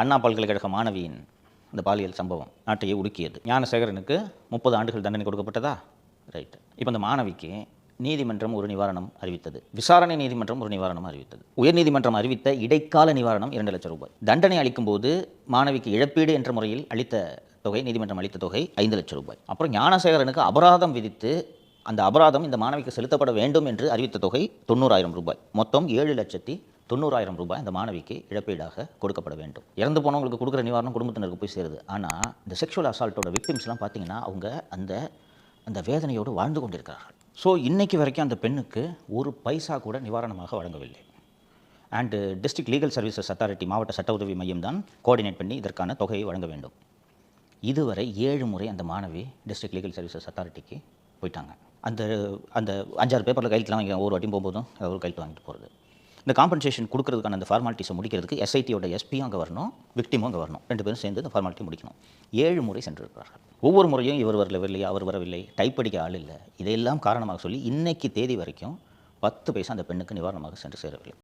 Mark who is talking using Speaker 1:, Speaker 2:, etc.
Speaker 1: அண்ணா பல்கலைக்கழக மாணவியின் இந்த பாலியல் சம்பவம் நாட்டையே உடுக்கியது ஞானசேகரனுக்கு முப்பது ஆண்டுகள் தண்டனை கொடுக்கப்பட்டதா? ரைட் இப்போ இந்த மாணவிக்கு நீதிமன்றம் ஒரு நிவாரணம் அறிவித்தது. விசாரணை நீதிமன்றம் ஒரு நிவாரணம் அறிவித்தது. உயர்நீதிமன்றம் அறிவித்த இடைக்கால நிவாரணம் இரண்டு லட்சம் ரூபாய். தண்டனை அளிக்கும்போது மாணவிக்கு இழப்பீடு என்ற முறையில் அளித்த தொகை நீதிமன்றம் அளித்த தொகை ஐந்து லட்சம் ரூபாய். அப்புறம் ஞானசேகரனுக்கு அபராதம் விதித்து அந்த அபராதம் இந்த மாணவிக்கு செலுத்தப்பட வேண்டும் என்று அறிவித்த தொகை தொண்ணூறாயிரம் ரூபாய். மொத்தம் ஏழு லட்சத்தி தொண்ணூறாயிரம் ரூபாய் அந்த மாணவிக்கு இழப்பீடாக கொடுக்கப்பட வேண்டும். இறந்து போனவங்களுக்கு கொடுக்குற நிவாரணம் குடும்பத்தினருக்கு போய் சேருது. ஆனால் இந்த செக்ஷுவல் அசால்ட்டோட விக்டிம்ஸ்லாம் பார்த்தீங்கன்னா அவங்க அந்த அந்த வேதனையோடு வாழ்ந்து கொண்டிருக்கிறார்கள். ஸோ இன்றைக்கு வரைக்கும் அந்த பெண்ணுக்கு ஒரு பைசா கூட நிவாரணமாக வழங்கவில்லை. And district legal services authority மாவட்ட சட்ட உதவி மையம் தான் கோஆர்டினேட் பண்ணி இதற்கான தொகையை வழங்க வேண்டும். இதுவரை ஏழு முறை அந்த மாணவி டிஸ்ட்ரிக்ட் லீகல் சர்வீசஸ் அத்தாரிட்டிக்கு போயிட்டாங்க. அந்த அந்த அஞ்சாறு பேப்பரில் கையெழுத்துலாம் வாங்கி ஒவ்வொரு வாட்டியும் போகும்போதும் ஒரு கையெழுத்து வாங்கிட்டு போகிறது இந்த காம்பன்சேஷன் கொடுக்கறதுக்கான அந்த ஃபார்மாலிட்டிஸை முடிக்கிறதுக்கு எஸ்ஐடியோட எஸ்பியும் அங்கே வரணும் விக்டிமும் அங்கே வரணும். ரெண்டு பேரும் சேர்ந்து இந்த ஃபார்மாலிட்டி முடிக்கணும். ஏழு முறை சென்றிருக்கிறார்கள். ஒவ்வொரு முறையும் இவர் வரவில்லை அவர் வரவில்லை டைப் அடிக்க ஆள் இல்லை. இதையெல்லாம் காரணமாக சொல்லி இன்னைக்கு தேதி வரைக்கும் பத்து பைசா அந்த பெண்ணுக்கு நிவாரணமாக சென்று சேரவில்லை.